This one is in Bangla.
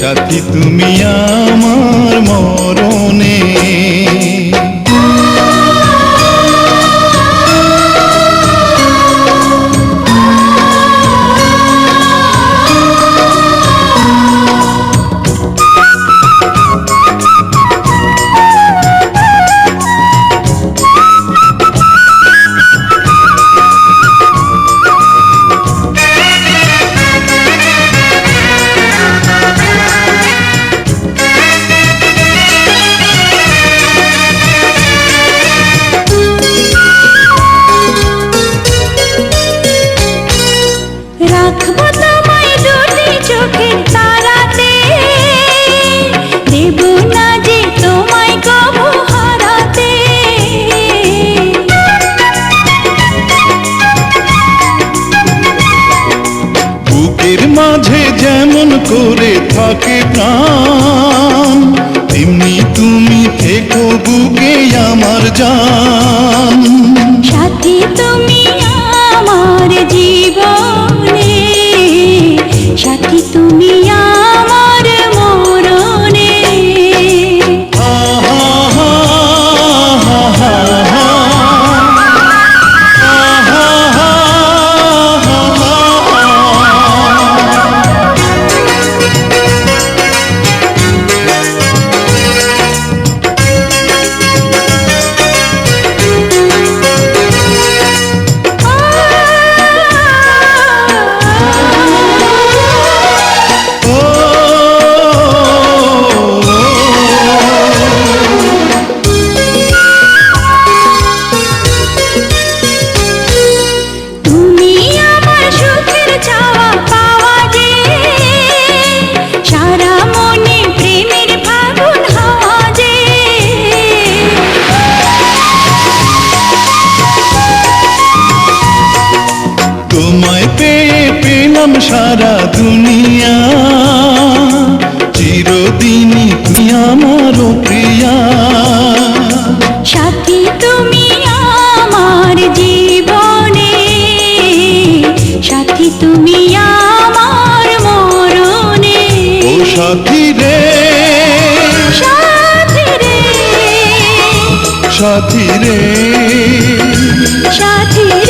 সাথী তুমি আমার। যেমন করে থাকে প্রাণ তোমায় পেয়ে পেলাম সারা দুনিয়া। চিরদিনই তুমি আমার প্রিয়া। সাথী তুমি আমার জীবনে। সাথী তুমি আমার মরণে। ও সাথী রে। সাথী রে। সাথী রে। সাথী রে।